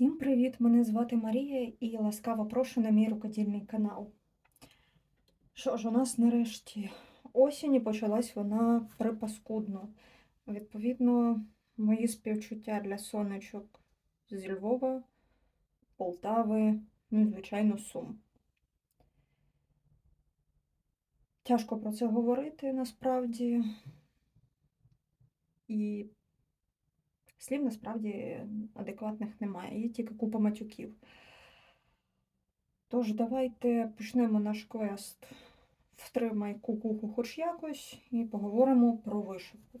Всім привіт! Мене звати Марія і ласкаво прошу на мій рукодільний канал. Що ж, у нас нарешті осінь і почалась вона припаскудно. Відповідно, мої співчуття для сонечок зі Львова, Полтави, ну і, звичайно, Сум. Тяжко про це говорити насправді. І слів насправді адекватних немає, є тільки купа матюків. Тож, давайте почнемо наш квест Втримай кукуху хоч якось і поговоримо про вишивку.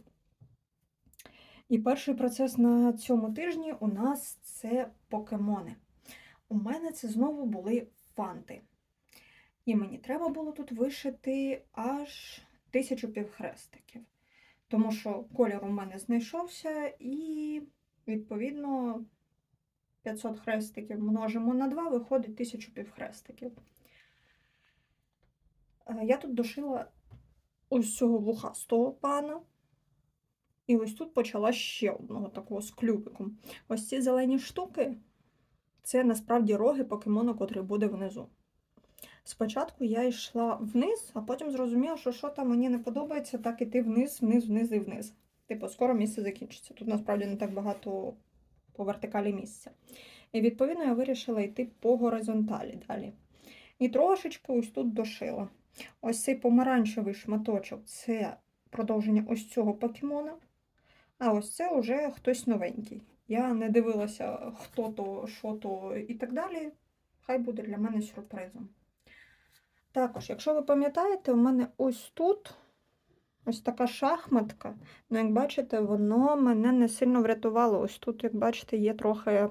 І перший процес на цьому тижні у нас це покемони. У мене це знову були фанти. І мені треба було тут вишити аж тисячу півхрестиків. Тому що колір у мене знайшовся, і, відповідно, 500 хрестиків множимо на 2, виходить 1000 півхрестиків. Е, Я тут дошила ось цього вухастого пана. І ось тут почала ще одного такого з клювиком. Ось ці зелені штуки це насправді роги покемону, котрий буде внизу. Спочатку я йшла вниз, а потім зрозуміла, що що там мені не подобається, так іти вниз, вниз, вниз і вниз. Типу, скоро місце закінчиться. Тут насправді не так багато по вертикалі місця. І відповідно я вирішила йти по горизонталі далі. І трошечки ось тут дошила. Ось цей помаранчевий шматочок це продовження ось цього покемона. А ось це вже хтось новенький. Я не дивилася, хто то, що то і так далі. Хай буде для мене сюрпризом. Також, якщо ви пам'ятаєте, у мене ось тут ось така шахматка. Ну, як бачите, воно мене не сильно врятувало. Ось тут, як бачите, є трохи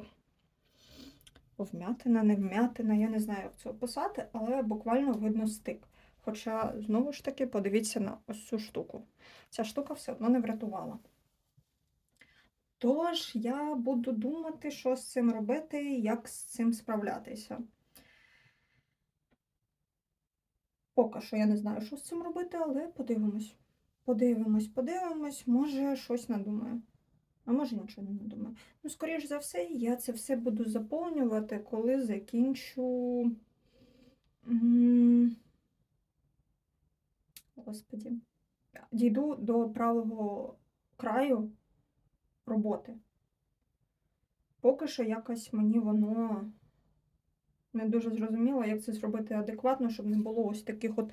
вмятина, не вмятина. Я не знаю, як це описати, але буквально видно стик. Хоча, знову ж таки, подивіться на ось цю штуку. Ця штука все одно не врятувала. Тож я буду думати, що з цим робити, як з цим справлятися. Поки що я не знаю, що з цим робити, але подивимось. Подивимось, подивимось, може щось надумаю. А може нічого не надумаю. Ну, скоріш за все, я це все буду заповнювати, коли закінчу. Господі. Дійду до правого краю роботи. Поки що якось мені воно не дуже зрозуміло, як це зробити адекватно, щоб не було ось таких от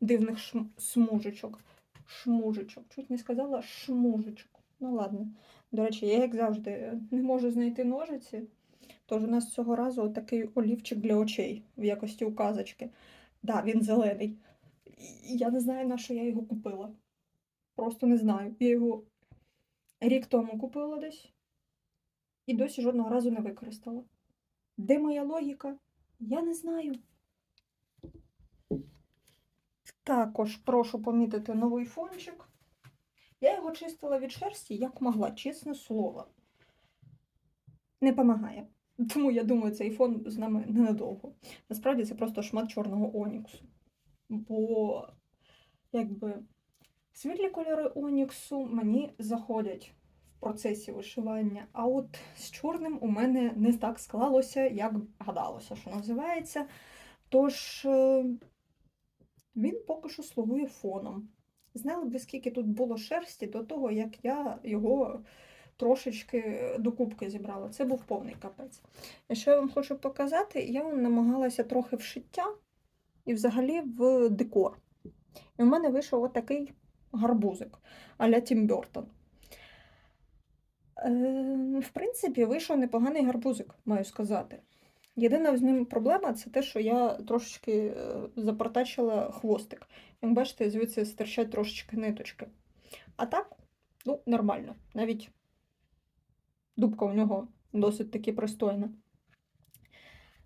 дивних шм... смужечок. Шмужечок. Чуть не сказала шмужечок. Ну ладно. До речі, я, як завжди, не можу знайти ножиці. Тож у нас цього разу такий олівчик для очей в якості указочки. Да, він зелений. Я не знаю, на що я його купила. Просто не знаю. Я його рік тому купила десь і досі жодного разу не використала. Де моя логіка? Я не знаю. Також прошу помітити новий фончик. Я його чистила від шерсті, як могла, чесне слово. Не допомагає. Тому я думаю, цей фон з нами ненадовго. Насправді це просто шмат чорного оніксу. Бо, якби, світлі кольори оніксу мені заходять процесі вишивання, а от з чорним у мене не так склалося, як гадалося, що називається. Тож е, він поки що слугує фоном. Знали б, скільки тут було шерсті до того, як я його трошечки докупки зібрала. Це був повний капець. Що я вам хочу показати, я вам намагалася трохи вшиття і взагалі в декор. І в мене вийшов отакий гарбузик а-ля Тім Бертон. Е, в принципі, вийшов непоганий гарбузик, маю сказати. Єдина з ним проблема це те, що я трошечки е, запортачила хвостик. Як бачите, звідси стирчать трошечки ниточки. А так, ну, нормально. Навіть дубка у нього досить таки пристойна.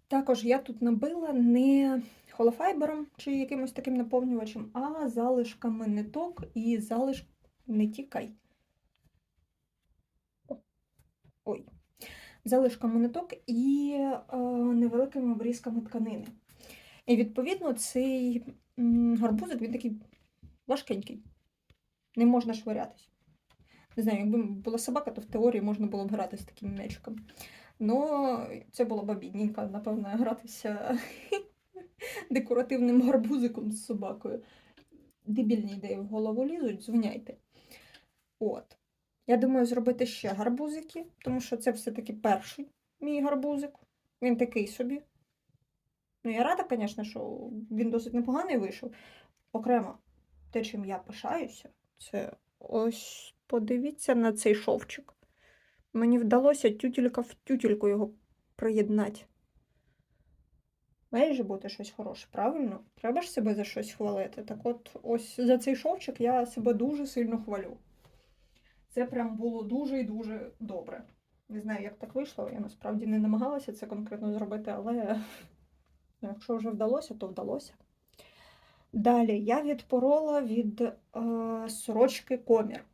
Також я тут набила не холофайбером чи якимось таким наповнювачем, а залишками ниток і залиш... не тікай. Ой. Залишками ниток і е, невеликими обрізками тканини. І відповідно цей гарбузик він такий важкенький. Не можна швирятись. Не знаю, якби була собака, то в теорії можна було б грати з таким м'ячиком. Ну, це було б бідненько, напевно, гратися декоративним гарбузиком з собакою. Дебільні ідеї в голову лізуть, звиняйте. От. Я думаю, зробити ще гарбузики, тому що це все-таки перший мій гарбузик. Він такий собі. Ну, я рада, звісно, що він досить непоганий вийшов. Окремо, те, чим я пишаюся, це ось подивіться на цей шовчик. Мені вдалося тютелька в тютельку його приєднати. Має же бути щось хороше, правильно? Треба ж себе за щось хвалити. Так от, ось за цей шовчик я себе дуже сильно хвалю. Це прям було дуже і дуже добре. Не знаю, як так вийшло. Я насправді не намагалася це конкретно зробити, але ну, якщо вже вдалося, то вдалося. Далі я відпорола від е, сорочки комір.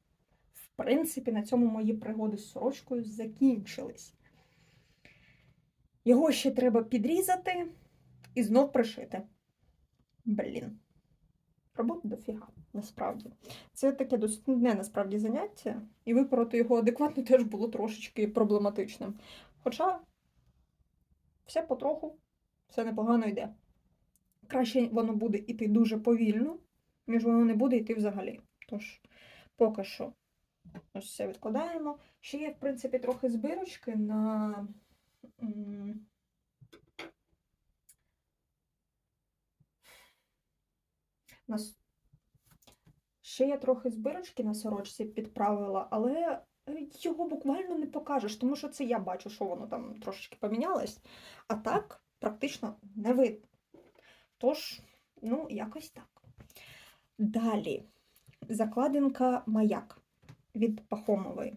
В принципі, на цьому мої пригоди з сорочкою закінчились. Його ще треба підрізати і знов пришити. Блін. Роботи дофіга, насправді. Це таке досить нудне насправді заняття, і випороти його адекватно теж було трошечки проблематичним. Хоча все потроху, все непогано йде. Краще воно буде йти дуже повільно, ніж воно не буде йти взагалі. Тож, поки що, ось все відкладаємо. Ще є, в принципі, трохи збирочки на. на Ще я трохи збирочки на сорочці підправила, але е, його буквально не покажеш, тому що це я бачу, що воно там трошечки помінялось, а так практично не видно. Тож, ну, якось так. Далі закладинка маяк від Пахомової.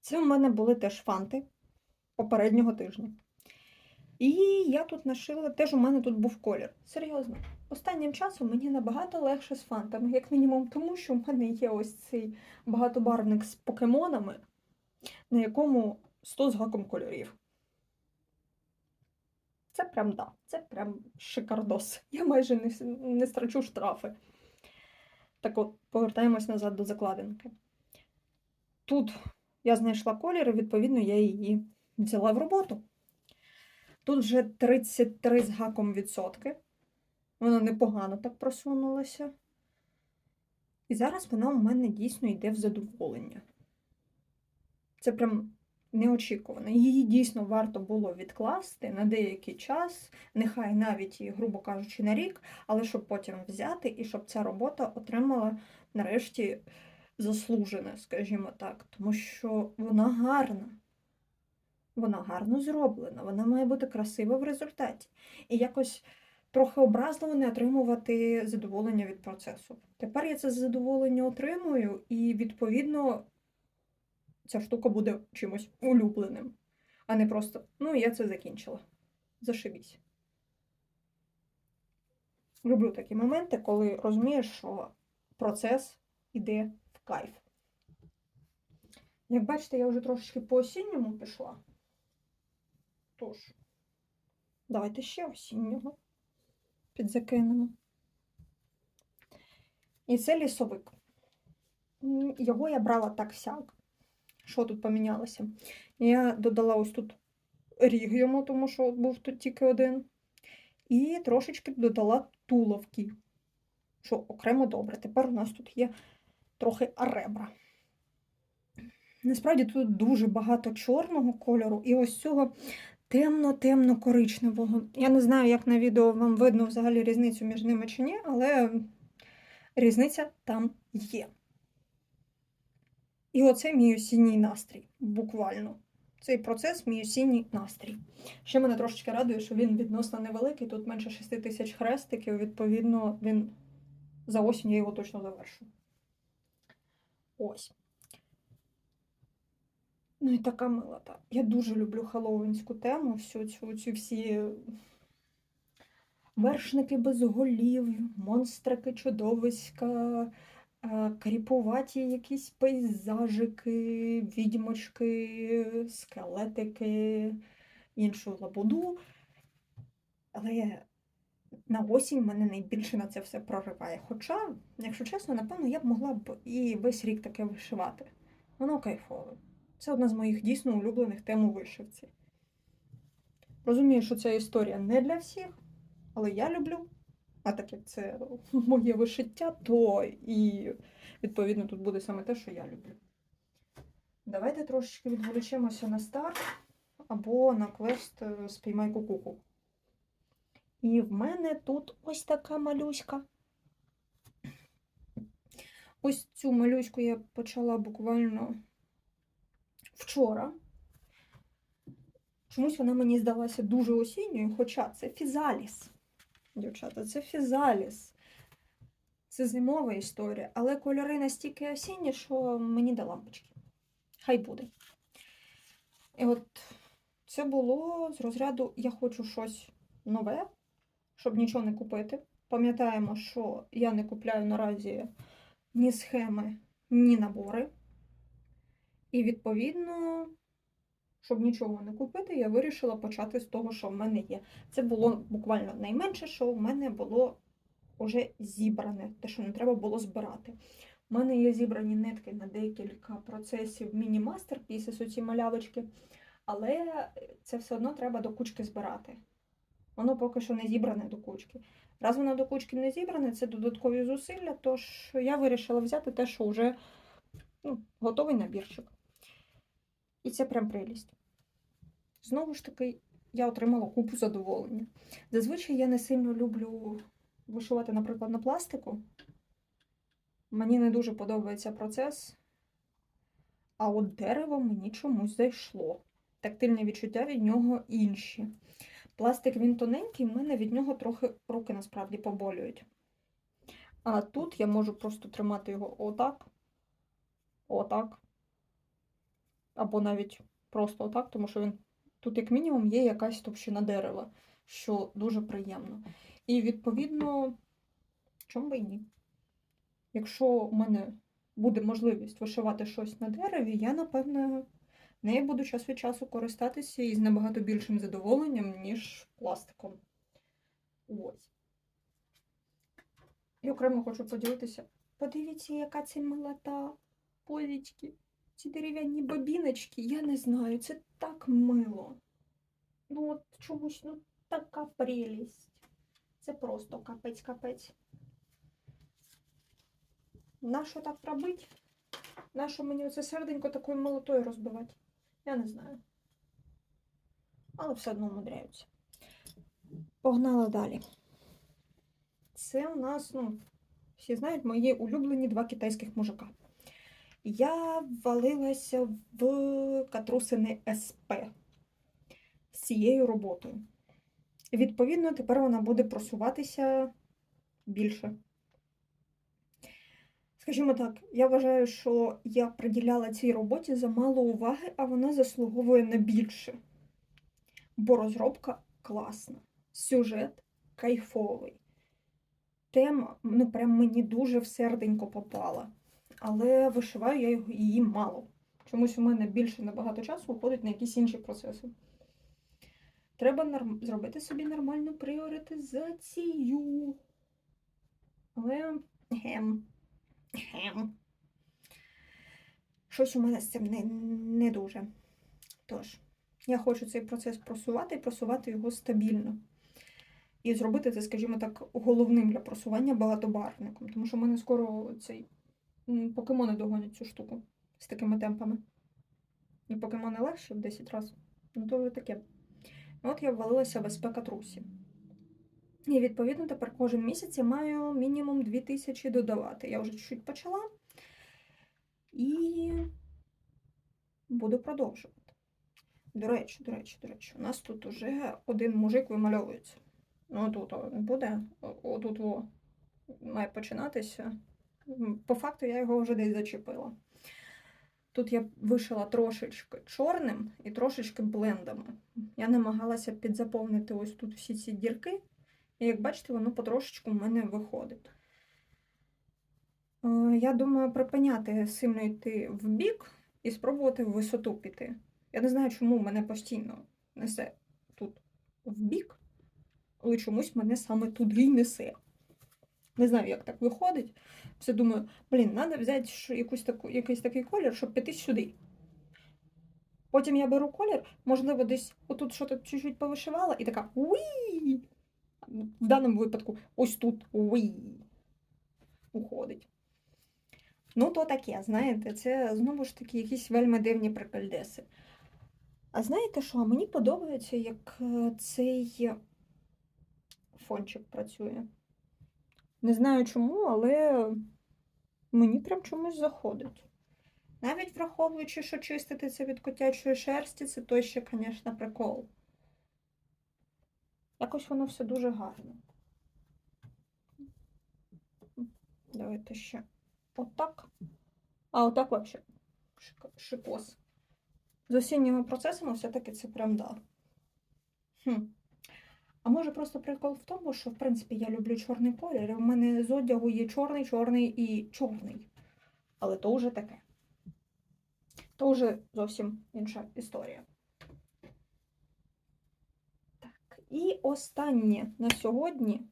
Це в мене були теж фанти попереднього тижня. І я тут нашила, теж у мене тут був колір. Серйозно. Останнім часом мені набагато легше з фантами, як мінімум, тому що в мене є ось цей багатобарвник з покемонами, на якому 100 з гаком кольорів. Це прям да, це прям шикардос. Я майже не, не страчу штрафи. Так от, повертаємось назад до закладинки. Тут я знайшла колір, і відповідно я її взяла в роботу. Тут вже 33 з гаком відсотки. Вона непогано так просунулася. І зараз вона у мене дійсно йде в задоволення. Це прям неочікувано. Її дійсно варто було відкласти на деякий час, нехай навіть і, грубо кажучи, на рік, але щоб потім взяти і щоб ця робота отримала нарешті заслужене, скажімо так, тому що вона гарна. Вона гарно зроблена, вона має бути красива в результаті. І якось трохи образливо не отримувати задоволення від процесу. Тепер я це задоволення отримую, і відповідно ця штука буде чимось улюбленим, а не просто ну, я це закінчила. Зашибісь. Люблю такі моменти, коли розумієш, що процес іде в кайф. Як бачите, я вже трошечки по осінньому пішла. Тож, давайте ще осіннього підзакинемо. І це лісовик. Його я брала так сяк. Що тут помінялося? Я додала ось тут ріг йому, тому що був тут тільки один. І трошечки додала туловки, що окремо добре. Тепер у нас тут є трохи ребра. Насправді тут дуже багато чорного кольору і ось цього темно-темно-коричневого. Я не знаю, як на відео вам видно взагалі різницю між ними чи ні, але різниця там є. І оце мій осінній настрій, буквально. Цей процес мій осінній настрій. Ще мене трошечки радує, що він відносно невеликий, тут менше 6 тисяч хрестиків, відповідно, він за осінь я його точно завершу. Ось. Ну і така милота. Я дуже люблю хеллоуінську тему, всю цю, ці всі вершники без голів, монстрики, чудовиська, е, кріпуваті якісь пейзажики, відьмочки, скелетики, іншу лабуду. Але на осінь мене найбільше на це все прориває. Хоча, якщо чесно, напевно, я б могла б і весь рік таке вишивати. Воно кайфове. Це одна з моїх дійсно улюблених тем у вишивці. Розумію, що ця історія не для всіх, але я люблю. А так як це моє вишиття, то і відповідно тут буде саме те, що я люблю. Давайте трошечки відволічемося на старт або на квест е, Спіймай кукуку. І в мене тут ось така малюська. Ось цю малюську я почала буквально вчора. Чомусь вона мені здалася дуже осінньою, хоча це фізаліс. Дівчата, це фізаліс. Це зимова історія, але кольори настільки осінні, що мені до лампочки. Хай буде. І от це було з розряду Я хочу щось нове, щоб нічого не купити. Пам'ятаємо, що я не купляю наразі ні схеми, ні набори. І відповідно, щоб нічого не купити, я вирішила почати з того, що в мене є. Це було буквально найменше, що в мене було вже зібране, те, що не треба було збирати. У мене є зібрані нитки на декілька процесів міні-мастерпіси, ці малявочки, але це все одно треба до кучки збирати. Воно поки що не зібране до кучки. Раз воно до кучки не зібране, це додаткові зусилля, тож я вирішила взяти те, що вже ну, готовий набірчик. І це прям прелість. Знову ж таки, я отримала купу задоволення. Зазвичай я не сильно люблю вишивати, наприклад, на пластику. Мені не дуже подобається процес. А от дерево мені чомусь зайшло. Тактильні відчуття від нього інші. Пластик він тоненький, в мене від нього трохи руки насправді поболюють. А тут я можу просто тримати його отак, отак. Або навіть просто отак, тому що він тут, як мінімум, є якась товщина дерева, що дуже приємно. І відповідно, чому би і ні? Якщо у мене буде можливість вишивати щось на дереві, я, напевне, нею буду час від часу користатися із набагато більшим задоволенням, ніж пластиком. Ось. І окремо хочу поділитися. Подивіться, яка це милота. Позічки. Ці дерев'яні бабіночки, я не знаю, це так мило. Ну от чомусь, ну така прелість. Це просто капець-капець. Нащо так робити? Нащо мені оце серденько такою молотою розбивати? Я не знаю. Але все одно умудряються. Погнала далі. Це у нас, ну, всі знають, мої улюблені два китайських мужика. Я ввалилася в Катрусини СП з цією роботою. Відповідно, тепер вона буде просуватися більше. Скажімо так, я вважаю, що я приділяла цій роботі замало уваги, а вона заслуговує на більше. Бо розробка класна, сюжет кайфовий. Тема, ну, прям мені дуже в серденько попала. Але вишиваю я її мало. Чомусь у мене більше набагато часу уходить на якісь інші процеси. Треба норм... зробити собі нормальну пріоритизацію. Але гем. Гем. Щось у мене з цим не, не дуже. Тож, я хочу цей процес просувати і просувати його стабільно. І зробити це, скажімо так, головним для просування багатобарвником. Тому що в мене скоро цей покемони догонять цю штуку з такими темпами. І покемони легше в 10 разів. Ну, то вже таке. Ну, От я ввалилася в СП Катрусі. І відповідно тепер кожен місяць я маю мінімум 2000 додавати. Я вже чуть-чуть почала і буду продовжувати. До речі, до речі, до речі, у нас тут уже один мужик вимальовується. Ну, тут о, буде, отут о, має починатися. По факту я його вже десь зачепила. Тут я вишила трошечки чорним і трошечки блендами. Я намагалася підзаповнити ось тут всі ці дірки, і як бачите, воно потрошечку в мене виходить. Е, Я думаю, припиняти сильно йти в бік і спробувати в висоту піти. Я не знаю, чому мене постійно несе тут в бік, але чомусь мене саме туди й несе. Не знаю, як так виходить. Все думаю, блін, треба взяти якусь таку, якийсь такий колір, щоб піти сюди. Потім я беру колір, можливо, десь отут щось чуть-чуть повишивала, і така уї. В даному випадку ось тут уї. Уходить. Ну, то таке, знаєте, це знову ж таки якісь вельми дивні прикольдеси. А знаєте що? Мені подобається, як е, цей фончик працює. Не знаю чому, але мені прям чомусь заходить. Навіть враховуючи, що чистити це від котячої шерсті, це той ще, звісно, прикол. Якось воно все дуже гарно. Давайте ще отак. А отак взагалі шикос. З осінніми процесами все-таки це прям да. Хм. А може просто прикол в тому, що в принципі я люблю чорний колір, в мене з одягу є чорний, чорний і чорний. Але то вже таке. То вже зовсім інша історія. Так, і останнє на сьогодні.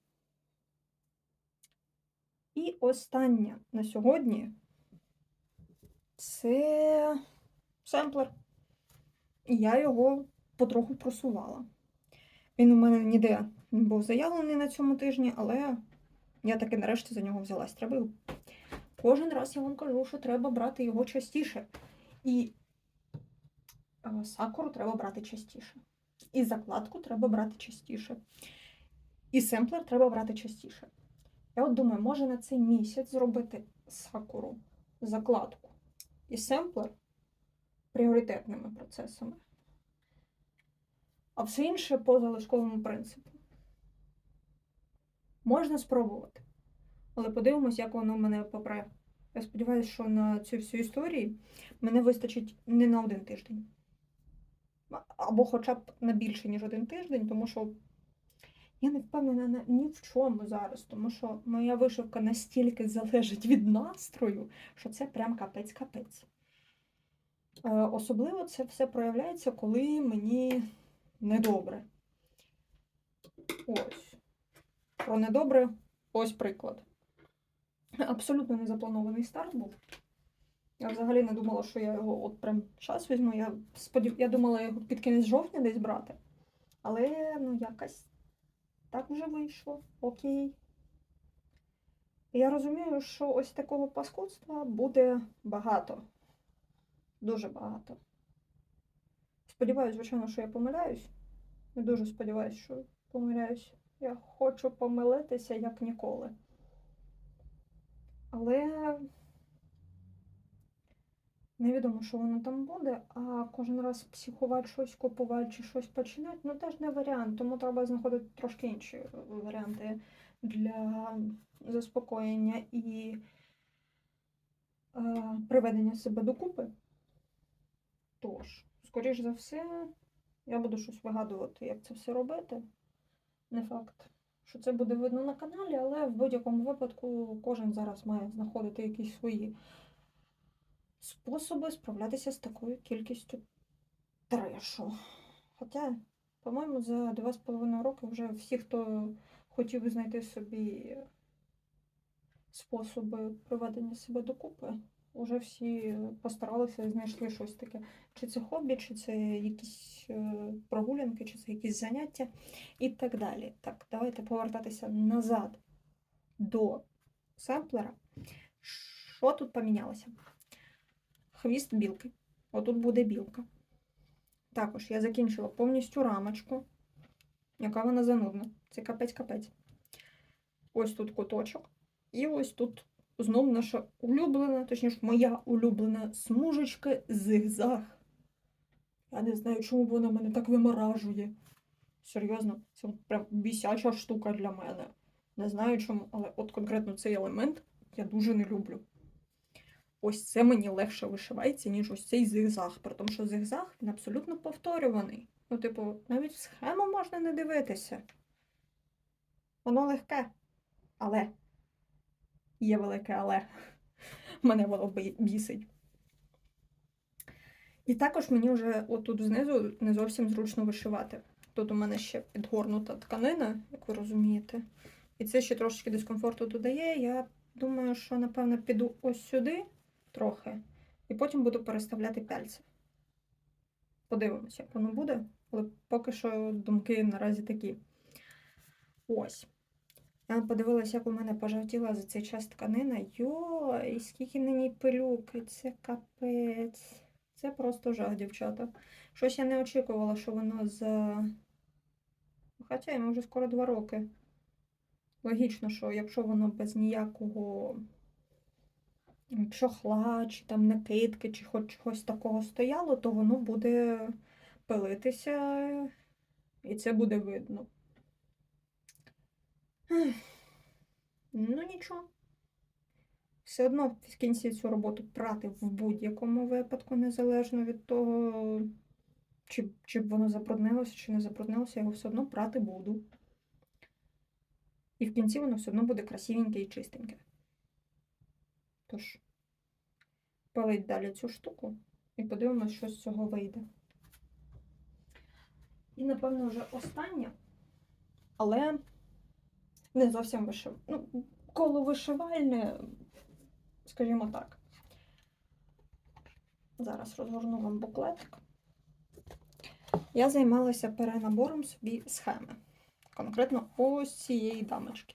І останнє на сьогодні це семплер. І я його потроху просувала. Він у мене ніде був заявлений на цьому тижні, але я таки нарешті за нього взялась. Треба. Кожен раз я вам кажу, що треба брати його частіше. І е, сакуру треба брати частіше. І закладку треба брати частіше. І семплер треба брати частіше. Я от думаю, може на цей місяць зробити сакуру, закладку і семплер пріоритетними процесами. А все інше по залишковому принципу. Можна спробувати. Але подивимось, як воно мене попре. Я сподіваюся, що на цю всю історію мене вистачить не на один тиждень. Або хоча б на більше, ніж один тиждень, тому що я не впевнена ні в чому зараз, тому що моя вишивка настільки залежить від настрою, що це прям капець-капець. Е, особливо це все проявляється, коли мені недобре. Ось. Про недобре ось приклад. Абсолютно незапланований старт був. Я взагалі не думала, що я його от прям час візьму. Я сподів... я думала його під кінець жовтня десь брати. Але ну якось так вже вийшло. Окей. Я розумію, що ось такого паскудства буде багато. Дуже багато. Сподіваюсь, звичайно, що я помиляюсь. Я дуже сподіваюся, що помиляюсь. Я хочу помилитися як ніколи. Але невідомо, що воно там буде, а кожен раз психувати щось, купувати чи щось починати, ну теж не варіант, тому треба знаходити трошки інші варіанти для заспокоєння і е, приведення себе докупи. Тож, скоріш за все, я буду щось вигадувати, як це все робити. Не факт, що це буде видно на каналі, але в будь-якому випадку кожен зараз має знаходити якісь свої способи справлятися з такою кількістю трешу. Хоча, по-моєму, за два з половиною роки вже всі, хто хотів знайти собі способи приведення себе докупи, вже всі постаралися знайшли щось таке. Чи це хобі, чи це якісь е, прогулянки, чи це якісь заняття і так далі. Так, давайте повертатися назад до семплера. Що тут помінялося? Хвіст білки. Отут буде білка. Також я закінчила повністю рамочку, яка вона занудна. Це капець-капець. Ось тут куточок. І ось тут Знов наша улюблена, точніше, моя улюблена смужечка зигзаг. Я не знаю, чому вона мене так виморажує. Серйозно, це прям бісяча штука для мене. Не знаю чому, але от конкретно цей елемент я дуже не люблю. Ось це мені легше вишивається, ніж ось цей зигзаг. При тому, що зигзаг він абсолютно повторюваний. Ну, типу, навіть в схему можна не дивитися. Воно легке. Але є велике але мене воно бісить. І також мені вже отут знизу не зовсім зручно вишивати. Тут у мене ще підгорнута тканина, як ви розумієте. І це ще трошечки дискомфорту додає. Я думаю, що, напевно, піду ось сюди трохи, і потім буду переставляти пяльці. Подивимося, як воно буде, але поки що думки наразі такі. Ось. Я подивилася, як у мене пожовтіла за цей час тканина. Йой, скільки на ній пилюки, це капець. Це просто жах, дівчата. Щось я не очікувала, що воно за. Хоча йому вже скоро два роки. Логічно, що якщо воно без ніякого чохла, чи там накидки, чи хоч чогось такого стояло, то воно буде пилитися, і це буде видно. Ну нічого. Все одно в кінці цю роботу прати в будь-якому випадку, незалежно від того, чи, чи б воно забруднилося, чи не забруднилося, я його все одно прати буду. І в кінці воно все одно буде красивеньке і чистеньке. Тож, палить далі цю штуку і подивимось, що з цього вийде. І, напевно, вже останнє, але не зовсім вишив... Ну, коло вишивальне, скажімо так. Зараз розгорну вам буклетик. Я займалася перенабором собі схеми. Конкретно ось цієї дамочки.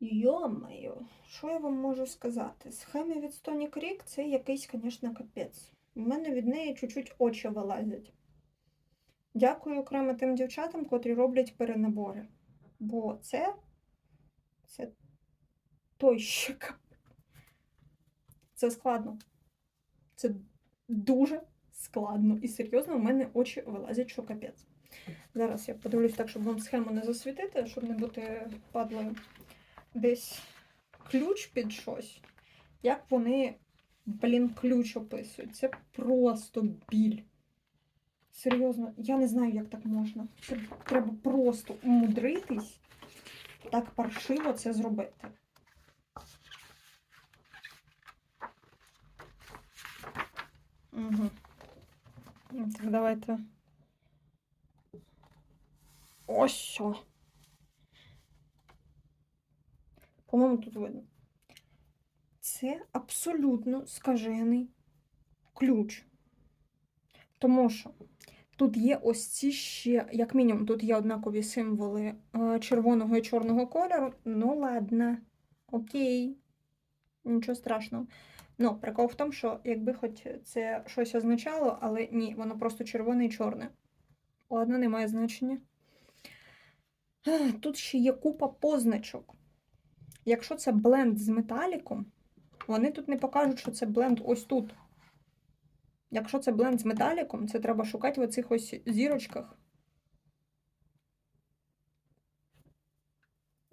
Йо-моє, що я вам можу сказати? Схеми від Стоні Крік це якийсь, звісно, капець. У мене від неї чуть-чуть очі вилазять. Дякую окремо тим дівчатам, котрі роблять перенабори. Бо це, це той капець. Це складно. Це дуже складно. І серйозно, у мене очі вилазять, що капець. Зараз я подивлюсь так, щоб вам схему не засвітити, щоб не бути падлою. Десь ключ під щось. Як вони, блін, ключ описують. Це просто біль. Серйозно, я не знаю, як так можна. Треба просто умудритись так паршиво це зробити. Угу. Так, давайте. Ось що. По-моєму, тут видно. Це абсолютно скажений ключ. Тому що тут є ось ці ще, як мінімум, тут є однакові символи е, червоного і чорного кольору. Ну, ладно, окей, нічого страшного. Ну, прикол в тому, що якби хоч це щось означало, але ні, воно просто червоне і чорне. Ладно, немає значення. Е, Тут ще є купа позначок. Якщо це бленд з металіком, вони тут не покажуть, що це бленд ось тут. Якщо це бленд з металіком, це треба шукати в оцих ось зірочках.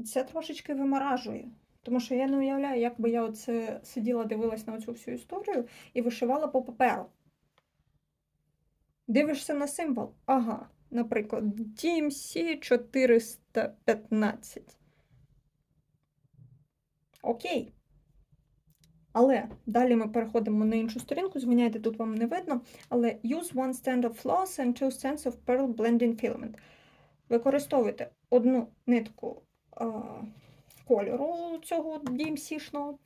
Це трошечки виморажує. Тому що я не уявляю, як би я оце сиділа, дивилась на цю всю історію і вишивала по паперу. Дивишся на символ. Ага, наприклад, DMC 415. Окей. Але далі ми переходимо на іншу сторінку. Звиняйте, тут вам не видно. Але use one stand of floss and two strands of pearl blending filament. Використовуйте одну нитку а, кольору цього DMC-шного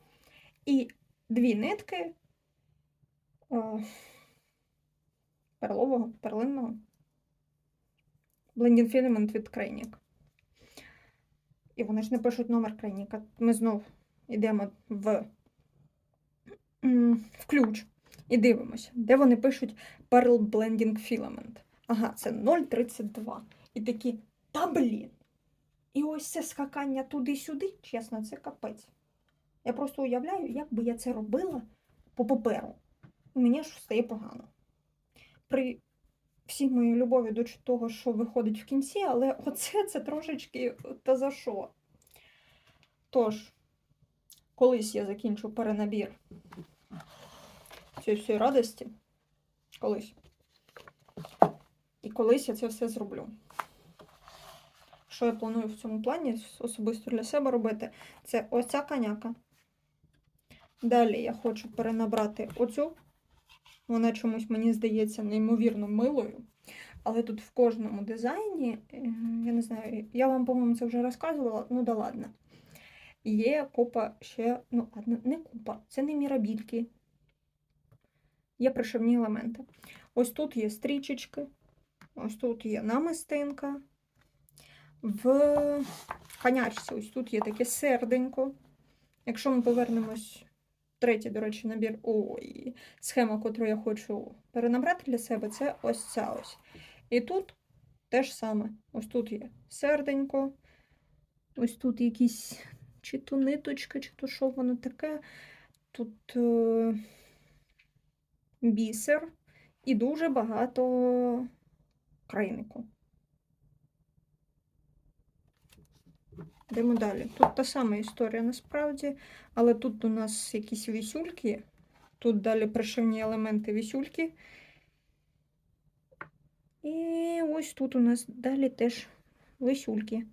і дві нитки а, перлового, перлинного. Blending filament від крайніка. І вони ж не пишуть номер крайніка. Ми знов йдемо в, в ключ і дивимося, де вони пишуть Pearl Blending Filament. Ага, це 0,32. І такі, та блін. І ось це скакання туди-сюди, чесно, це капець. Я просто уявляю, як би я це робила по паперу. Мені ж стає погано. При всій моїй любові до того, що виходить в кінці, але оце це трошечки та за що. Тож, колись я закінчу перенабір цієї всієї радості. Колись. І колись я це все зроблю. Що я планую в цьому плані особисто для себе робити? Це ось ця коняка. Далі я хочу перенабрати оцю. Вона чомусь, мені здається, неймовірно милою. Але тут в кожному дизайні, е, я не знаю, я вам, по-моєму, це вже розказувала, ну да ладно. Є купа ще, ну, не купа, це не мірабільки. Є пришивні елементи. Ось тут є стрічечки, ось тут є намистинка. В конячці ось тут є таке серденько. Якщо ми повернемось, третій, до речі, набір, ой, схема, яку я хочу перенабрати для себе, це ось ця ось. І тут те ж саме. Ось тут є серденько, ось тут якісь чи то ниточка, чи то що воно таке. Тут е, бісер і дуже багато крайнику. Йдемо далі. Тут та сама історія насправді, але тут у нас якісь вісюльки. Тут далі пришивні елементи вісюльки. І ось тут у нас далі теж висюльки.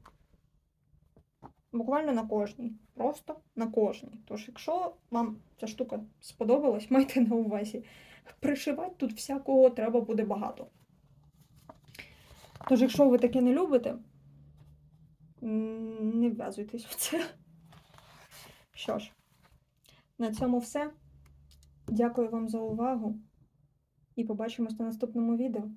Буквально на кожній. Просто на кожній. Тож, якщо вам ця штука сподобалась, майте на увазі. Пришивати тут всякого треба буде багато. Тож, якщо ви таке не любите, не вв'язуйтесь в це. Що ж, на цьому все. Дякую вам за увагу і побачимось на наступному відео.